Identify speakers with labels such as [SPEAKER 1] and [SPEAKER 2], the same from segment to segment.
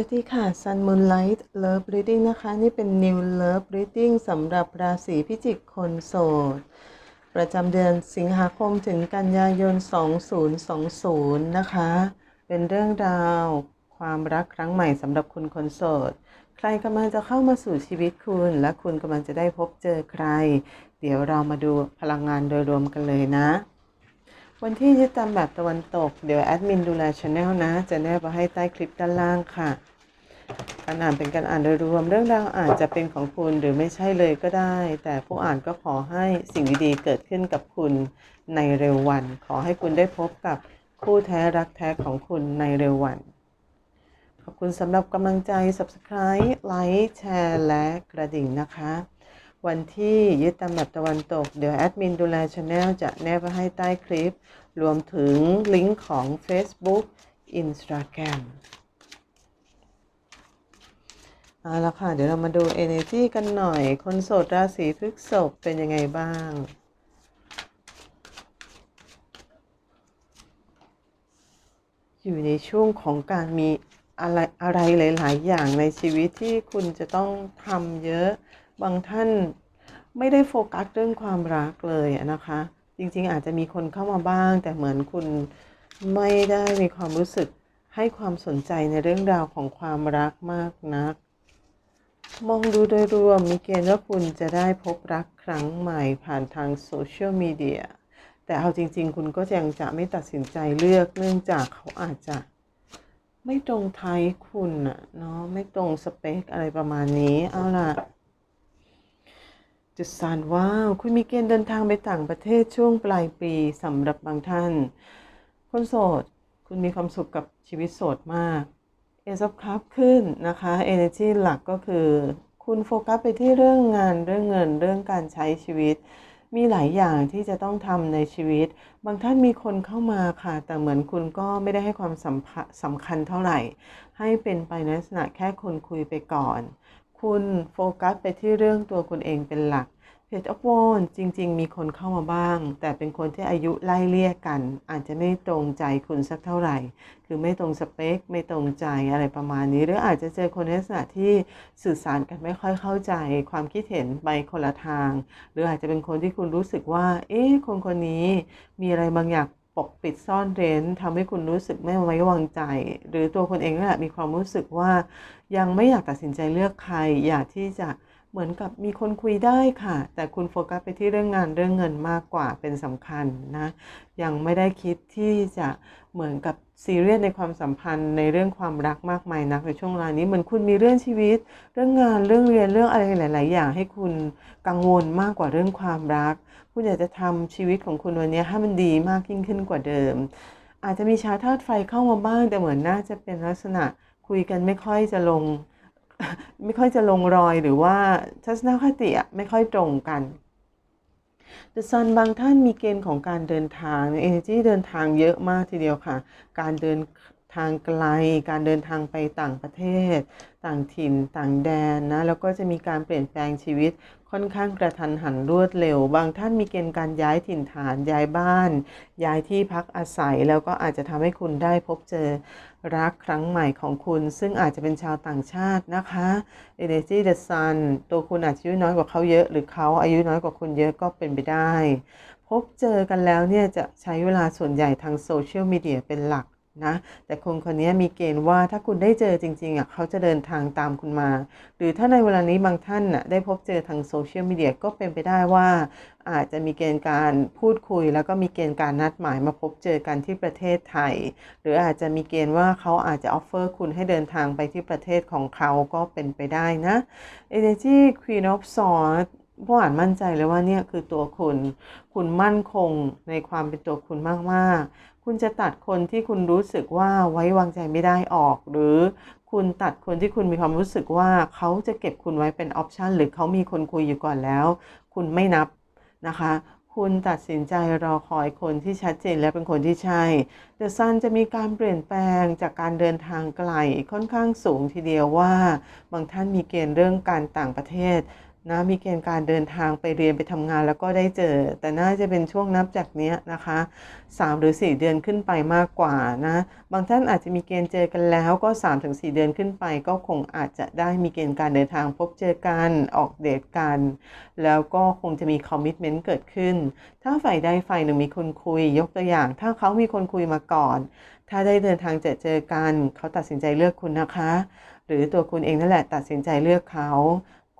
[SPEAKER 1] วัสดีค่ะ Sun Moonlight Love Reading นะคะ นี่เป็น New Love Reading สำหรับราศีพิจิกคนโสด ประจำเดือนสิงหาคมถึงกันยายน 2020 นะคะ เป็นเรื่องราว ความรักครั้งใหม่สำหรับคุณคนโสด ใครกำลังจะเข้ามาสู่ชีวิตคุณ และคุณกำลังจะได้พบเจอใคร เดี๋ยวเรามาดูพลังงานโดยรวมกันเลยนะ วันที่ยึดตามแบบตะวันตก เดี๋ยวแอดมินดูแลช anel นะ จะแนบมาให้ใต้คลิปด้านล่างค่ะ การอ่านเป็นการอ่านโดยรวมเรื่องราวอาจจะเป็นของคุณหรือไม่ใช่เลยก็ได้ แต่ผู้อ่านก็ขอให้สิ่งดีๆเกิดขึ้นกับคุณในเร็ววัน ขอให้คุณได้พบกับคู่แท้รักแท้ของคุณในเร็ววัน ขอบคุณสำหรับกำลังใจ subscribe ไลค์แชร์และกระดิ่งนะคะ วันที่ยึดตามแบบตะวันตก เดี๋ยวแอดมินดูแลช anel จะแนบไว้ให้ใต้คลิป รวมถึงลิงก์ของ Facebook Instagram เอาละค่ะ เดี๋ยวเรามาดู Energy กันหน่อย คนโสดราศีพฤษภเป็นยังไงบ้างอยู่ในช่วงของการมีอะไรอะไรหลาย ๆ อย่างในชีวิตที่คุณจะต้องทำเยอะ บางท่านไม่ได้โฟกัสเรื่องความรักเลยนะคะ จริงๆอาจจะมีคนเข้ามาบ้าง แต่เหมือนคุณไม่ได้มีความรู้สึกให้ความสนใจในเรื่องราวของความรักมากนัก มองดูโดยรวมมีเกณฑ์ว่าคุณจะได้พบรักครั้งใหม่ผ่านทางโซเชียลมีเดียแต่เอาจริง ๆ คุณก็ยังจะไม่ตัดสินใจเลือกเนื่องจากเขาอาจจะไม่ตรงไทยคุณอะเนาะไม่ตรงสเปคอะไรประมาณนี้เอาล่ะ จุดสานว้าวคุณมีเกณฑ์เดินทางไปต่างประเทศช่วงปลายปีสำหรับบางท่าน คนโสด คุณมีความสุขกับชีวิตโสดมากเอซับคัพขึ้นนะคะ Energy หลักก็คือ คุณโฟกัสไปที่เรื่องงานเรื่องเงินเรื่องการใช้ชีวิต มีหลายอย่างที่จะต้องทำในชีวิต บางท่านมีคนเข้ามาค่ะ แต่เหมือนคุณก็ไม่ได้ให้ความสำสำคัญเท่าไหร่ ให้เป็นไปในลักษณะแค่คนคุยไปก่อน คุณโฟกัสไปที่เรื่องตัวคุณเองเป็นหลักเพจออฟวอนจริง ๆ มีคนเข้ามาบ้าง แต่เป็นคนที่อายุไล่เลี่ยกัน อาจจะไม่ตรงใจคุณสักเท่าไหร่ คือไม่ตรงสเปค ไม่ตรงใจอะไรประมาณนี้ หรืออาจจะเจอคนในลักษณะที่สื่อสารกันไม่ค่อยเข้าใจ ความคิดเห็นไปคนละทาง หรืออาจจะเป็นคนที่คุณรู้สึกว่า เอ๊ะคนคนนี้มีอะไรบางอย่าง ปกปิดซ่อนเร้นทำให้คุณรู้สึกไม่ไว้วางใจ หรือตัวคนเองนั่นแหละมีความรู้สึกว่ายังไม่อยากตัดสินใจเลือกใคร อยากที่จะ เหมือนกับมีคนคุยได้ค่ะ แต่คุณโฟกัสไปที่เรื่องงานเรื่องเงินมากกว่าเป็นสำคัญนะ ยังไม่ได้คิดที่จะเหมือนกับซีเรียสในความสัมพันธ์ในเรื่องความรักมากมายนักในช่วงเวลานี้เหมือนคุณมีเรื่องชีวิต เรื่องงานเรื่องเรียนเรื่องอะไรหลาย ๆ อย่างให้คุณกังวลมากกว่าเรื่องความรัก คุณอยากจะทำชีวิตของคุณวันนี้ให้มันดีมากยิ่งขึ้นกว่าเดิม อาจจะมีชาวธาตุไฟเข้ามาบ้างแต่เหมือนน่าจะเป็นลักษณะคุยกันไม่ค่อยจะลง ไม่ค่อยจะลงรอยหรือว่าทัศนคติอะไม่ค่อยตรงกันแต่ซันบางท่านมีเกณฑ์ของการเดินทางเอเนจีเดินทางเยอะมากทีเดียวค่ะ การเดิน ทางไกล การเดินทางไปต่างประเทศ ต่างถิ่น ต่างแดนนะ แล้วก็จะมีการเปลี่ยนแปลงชีวิตค่อนข้างกระทันหันรวดเร็ว บางท่านมีเกณฑ์การย้ายถิ่นฐาน ย้ายบ้าน ย้ายที่พักอาศัย แล้วก็อาจจะทำให้คุณได้พบเจอรักครั้งใหม่ของคุณ ซึ่งอาจจะเป็นชาวต่างชาตินะคะ Energy the Sun ตัวคุณอาจจะอายุน้อยกว่าเขาเยอะ หรือเขาอายุน้อยกว่าคุณเยอะก็เป็นไปได้ พบเจอกันแล้วเนี่ยจะใช้เวลาส่วนใหญ่ทางโซเชียลมีเดียเป็นหลัก นะแต่คนคนนี้มีเกณฑ์ว่าถ้าคุณได้เจอจริงๆอะเขาจะเดินทางตามคุณมา หรือถ้าในเวลานี้บางท่านน่ะได้พบเจอทางโซเชียลมีเดียก็เป็นไปได้ว่าอาจจะมีเกณฑ์การพูดคุย แล้วก็มีเกณฑ์การนัดหมายมาพบเจอกันที่ประเทศไทย หรืออาจจะมีเกณฑ์ว่าเขาอาจจะออฟเฟอร์คุณให้เดินทางไปที่ประเทศของเขาก็เป็นไปได้นะ Energy Queen of Swords ผู้อ่านมั่นใจเลยว่าเนี่ยคือตัวคุณ คุณมั่นคงในความเป็นตัวคุณมาก ๆ คุณจะตัดคนที่คุณรู้สึกว่าไว้วางใจไม่ได้ออก หรือคุณตัดคนที่คุณมีความรู้สึกว่าเขาจะเก็บคุณไว้เป็นออปชันหรือเขามีคนคุยอยู่ก่อนแล้ว คุณไม่นับนะคะคุณตัดสินใจรอคอยคนที่ชัดเจนและเป็นคนที่ใช่เดอะซันจะมีการเปลี่ยนแปลงจากการเดินทางไกลค่อนข้างสูงทีเดียวว่า บางท่านมีเกณฑ์เรื่องการต่างประเทศ นะมีเกณฑ์การเดินทางไปเรียนไปทำงานแล้วก็ได้เจอ แต่น่าจะเป็นช่วงนับจากเนี้ยนะคะ 3 หรือ 4 เดือนขึ้นไปมากกว่านะ บางท่านอาจจะมีเกณฑ์เจอกันแล้วก็ 3-4เดือนขึ้นไป ก็คงอาจจะได้มีเกณฑ์การเดินทางพบเจอกันออกเดทกัน แล้วก็คงจะมีคอมมิชเมนต์เกิดขึ้น ถ้าฝ่ายใดฝ่ายหนึ่งมีคนคุย ยกตัวอย่าง ถ้าเขามีคนคุยมาก่อน ถ้าได้เดินทางเจอเจอกัน เขาตัดสินใจเลือกคุณนะคะ หรือตัวคุณเองนั่นแหละตัดสินใจเลือกเขา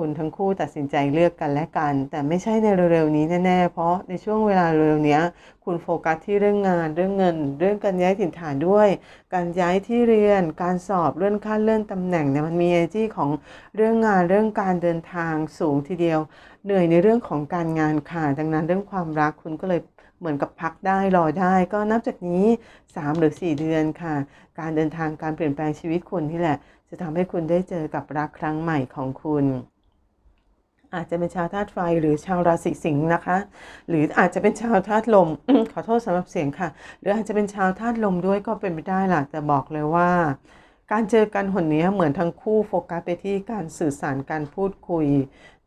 [SPEAKER 1] คุณทั้งคู่ตัดสินใจเลือกกันและกัน แต่ไม่ใช่ในเร็วๆนี้แน่ๆ เพราะในช่วงเวลาเร็วๆนี้คุณโฟกัสที่เรื่องงานเรื่องเงิน เรื่องการย้ายถิ่นฐานด้วย การย้ายที่เรียน การสอบเลื่อนขั้นเลื่อนตำแหน่งเนี่ยมันมี energy ของเรื่องงานเรื่องการเดินทางสูงทีเดียว เหนื่อยในเรื่องของการงานค่ะดังนั้นเรื่องความรักคุณก็เลยเหมือนกับพักได้รอได้ก็นับจากนี้ 3 หรือ 4 เดือนค่ะ การเดินทางการเปลี่ยนแปลงชีวิตคุณนี่แหละ จะทำให้คุณได้เจอกับรักครั้งใหม่ของคุณ อาจจะเป็นชาวธาตุไฟหรือชาวราศีสิงห์นะคะ หรืออาจจะเป็นชาวธาตุลม ขอโทษสำหรับเสียงค่ะ หรืออาจจะเป็นชาวธาตุลมด้วยก็เป็นไปได้ล่ะแต่บอกเลยว่า การเจอกันหนนี้เหมือนทั้งคู่โฟกัสไปที่การสื่อสารการพูดคุย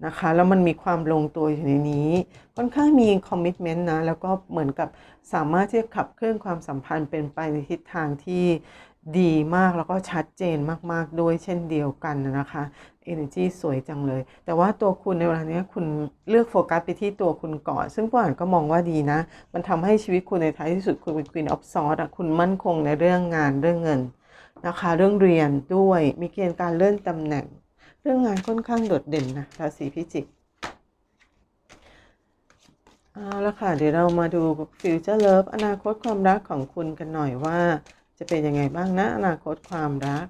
[SPEAKER 1] นะคะ แล้วมันมีความลงตัวอยู่ในนี้ ค่อนข้างมีคอมมิชเมนต์นะ แล้วก็เหมือนกับสามารถที่จะขับเคลื่อนความสัมพันธ์เป็นไปในทิศทางที่ ดีมากแล้วก็ชัดเจนมากๆด้วยเช่นเดียวกันนะคะ Energy สวยจังเลย แต่ว่าตัวคุณในเวลานี้คุณเลือกโฟกัสไปที่ตัวคุณก่อน ซึ่งผู้อ่านก็มองว่าดีนะ มันทำให้ชีวิตคุณในท้ายที่สุดคุณเป็น Queen of Swords คุณมั่นคงในเรื่องงานเรื่องเงินนะคะ เรื่องเรียนด้วยมีเกณฑ์การเลื่อนตำแหน่ง เรื่องงานค่อนข้างโดดเด่นนะราศีพิจิกเอาละค่ะเดี๋ยวเรามาดู Future Love อนาคตความรักของคุณกันหน่อยว่า จะเป็นยังไงบ้างนะอนาคตความรัก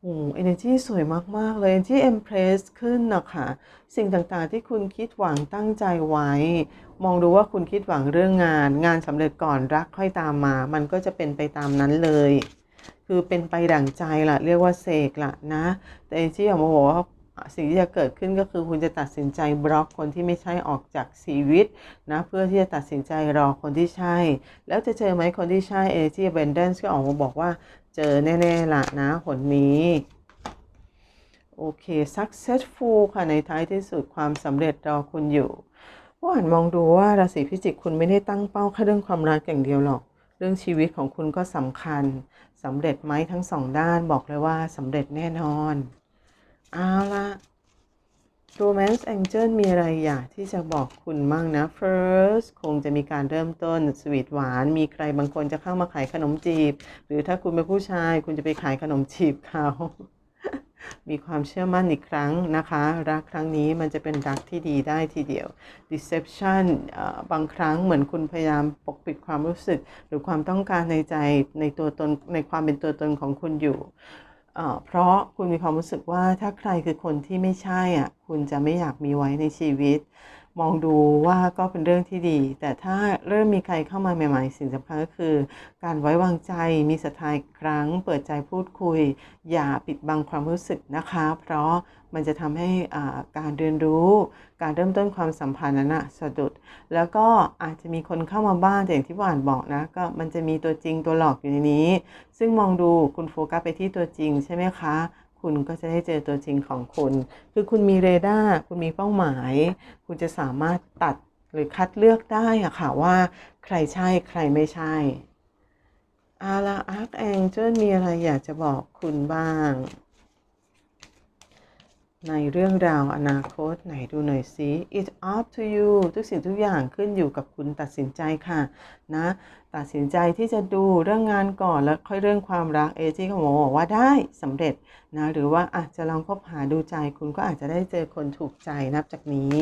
[SPEAKER 1] โอ้ energy สวยมาก ๆ เลย energy empress ขึ้นนะคะสิ่งต่างๆที่คุณคิดหวังตั้งใจไว้ มองดูว่าคุณคิดหวังเรื่องงาน งานสำเร็จก่อนรักค่อยตามมา มันก็จะเป็นไปตามนั้นเลย คือเป็นไปดั่งใจล่ะเรียกว่าเสกละนะ แต่ energy ออกมาบอกว่า สิ่งที่จะเกิดขึ้นก็คือคุณจะตัดสินใจบล็อกคนที่ไม่ใช่ออกจากชีวิตนะเพื่อที่จะตัดสินใจรอคนที่ใช่ แล้วจะเจอไหมคนที่ใช่ energy abundance ก็ออกมาบอกว่าเจอแน่ๆละนะหนนี้โอเค successful ค่ะ ในท้ายที่สุดความสำเร็จรอคุณอยู่ว่าอ่านมองดูว่าราศีพิจิกคุณไม่ได้ตั้งเป้าแค่เรื่องความรักอย่างเดียวหรอก เรื่องชีวิตของคุณก็สำคัญสำเร็จไหมทั้งสองด้านบอกเลยว่าสำเร็จแน่นอน เอาละ Romance Angel มีอะไรอยากที่จะบอกคุณมั่งนะ First คงจะมีการเริ่มต้นสวีทหวาน มีใครบางคนจะเข้ามาขายขนมจีบ หรือถ้าคุณเป็นผู้ชาย คุณจะไปขายขนมจีบเขา มีความเชื่อมั่นอีกครั้งนะคะ รักครั้งนี้มันจะเป็นรักที่ดีได้ทีเดียว deception บางครั้งเหมือนคุณพยายามปกปิดความรู้สึก หรือความต้องการในใจในตัวตนในความเป็นตัวตนของคุณอยู่ เพราะคุณมีความรู้สึกว่าถ้าใครคือคนที่ไม่ใช่อะคุณจะไม่อยากมีไว้ในชีวิต มองดูว่าก็เป็นเรื่องที่ดี แต่ถ้าเริ่มมีใครเข้ามาใหม่ ๆ สิ่งสำคัญก็คือ การไว้วางใจมีศรัทธาอีกครั้ง เปิดใจพูดคุย อย่าปิดบังความรู้สึกนะคะ เพราะมันจะทำให้อ่าการเรียนรู้ การเริ่มต้นความสัมพันธ์นั้นสะดุด แล้วก็อาจจะมีคนเข้ามาบ้างแต่อย่างที่หวานบอกนะก็มันจะมีตัวจริงตัวหลอกอยู่ในนี้ ซึ่งมองดูคุณโฟกัสไปที่ตัวจริงใช่ไหมคะ คุณก็จะได้เจอตัวจริงของคุณ คือคุณมีเรดาร์คุณมีเป้าหมาย คุณจะสามารถตัดหรือคัดเลือกได้อะค่ะว่าใครใช่ใครไม่ใช่อาลาอาร์คแองเจิลมีอะไรอยากจะบอกคุณบ้าง ในเรื่องราวอนาคตไหนดูหน่อยสิ it's up to you ทุกสิ่งทุกอย่างขึ้นอยู่กับคุณตัดสินใจค่ะ นะ ตัดสินใจที่จะดูเรื่องงานก่อนแล้วค่อยเรื่องความรักเอที่เขาบอกว่าได้สำเร็จนะ หรือว่าอาจจะลองคบหาดูใจคุณก็อาจจะได้เจอคนถูกใจนับจากนี้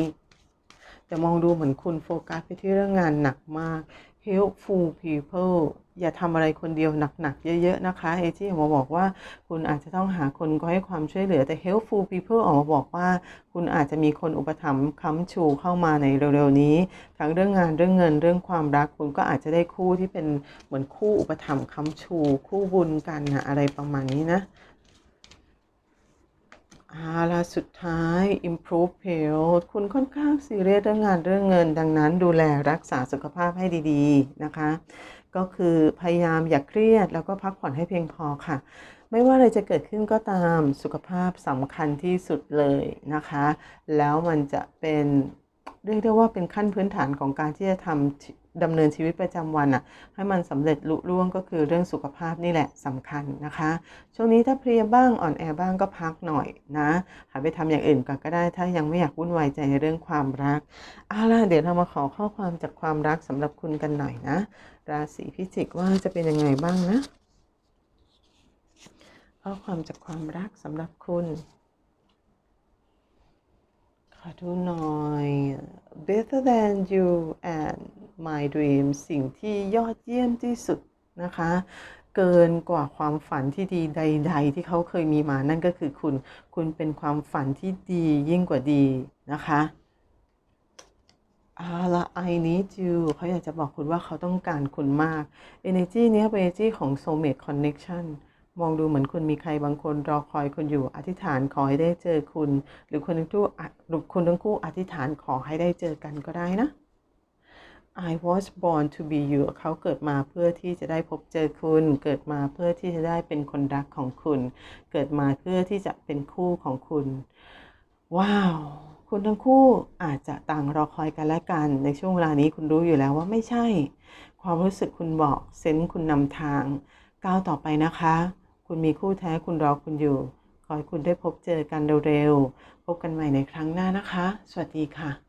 [SPEAKER 1] แต่มองดูเหมือนคุณโฟกัสไปที่เรื่องงานหนักมาก helpful people อย่าทำอะไรคนเดียวหนักๆ เยอะๆ นะคะเอที่ออกมาบอกว่าคุณอาจจะต้องหาคนก็ให้ความช่วยเหลือแต่ helpful people ออกมาบอกว่า คุณอาจจะมีคนอุปถัมภ์ค้ำชูเข้ามาในเร็วๆ นี้ ทั้งเรื่องงานเรื่องเงินเรื่องความรักคุณก็อาจจะได้คู่ที่เป็นเหมือนคู่อุปถัมภ์ค้ำชู คู่บุญกันนะอะไรประมาณนี้นะ อาล่ะสุดท้าย improve health คุณค่อนข้างซีเรียสเรื่องงานเรื่องเงิน ดังนั้นดูแลรักษาสุขภาพให้ดีๆนะคะ ก็คือพยายามอย่าเครียดแล้วก็พักผ่อนให้เพียงพอค่ะ ไม่ว่าอะไรจะเกิดขึ้นก็ตามสุขภาพสำคัญที่สุดเลยนะคะ แล้วมันจะเป็น เรียกได้ว่าเป็นขั้นพื้นฐานของการที่จะทำดำเนินชีวิตประจำวันอะให้มันสำเร็จลุล่วงก็คือเรื่องสุขภาพนี่แหละสำคัญนะคะ ช่วงนี้ถ้าเพลียบ้างอ่อนแอบ้างก็พักหน่อยนะหาไปทำอย่างอื่นก่อนก็ได้ ถ้ายังไม่อยากวุ่นวายใจในเรื่องความรักเอาล่ะเดี๋ยวเรามาขอข้อความจากความรักสำหรับคุณกันหน่อยนะ ราศีพิจิกว่าจะเป็นยังไงบ้างนะข้อความจากความรักสำหรับคุณ อดูหน่อย better than you and my dream สิ่งที่ยอดเยี่ยมที่สุดนะคะ เกินกว่าความฝันที่ดีใด ๆ ที่เขาเคยมีมานั่นก็คือคุณ คุณเป็นความฝันที่ดียิ่งกว่าดีนะคะอาละ I need you เขาอยากจะบอกคุณว่าเขาต้องการคุณมาก energy เนี้ยเป็น energy ของ soulmate connection มองดูเหมือนคุณมีใครบางคนรอคอยคุณอยู่อธิษฐานขอให้ได้เจอคุณ หรือคนทั้งคู่หรือคุณทั้งคู่อธิษฐานขอให้ได้เจอกันก็ได้นะ I was born to be you เขาเกิดมาเพื่อที่จะได้พบเจอคุณ เกิดมาเพื่อที่จะได้เป็นคนรักของคุณ เกิดมาเพื่อที่จะเป็นคู่ของคุณ ว้าว คุณทั้งคู่อาจจะต่างรอคอยกันและกัน ในช่วงเวลานี้คุณรู้อยู่แล้วว่าไม่ใช่ ความรู้สึกคุณบอก เซนส์คุณนำทาง ก้าวต่อไปนะคะ คุณมีคู่แท้คุณรอคุณอยู่ ขอให้คุณได้พบเจอกันเร็วๆ พบกันใหม่ในครั้งหน้านะคะ สวัสดีค่ะ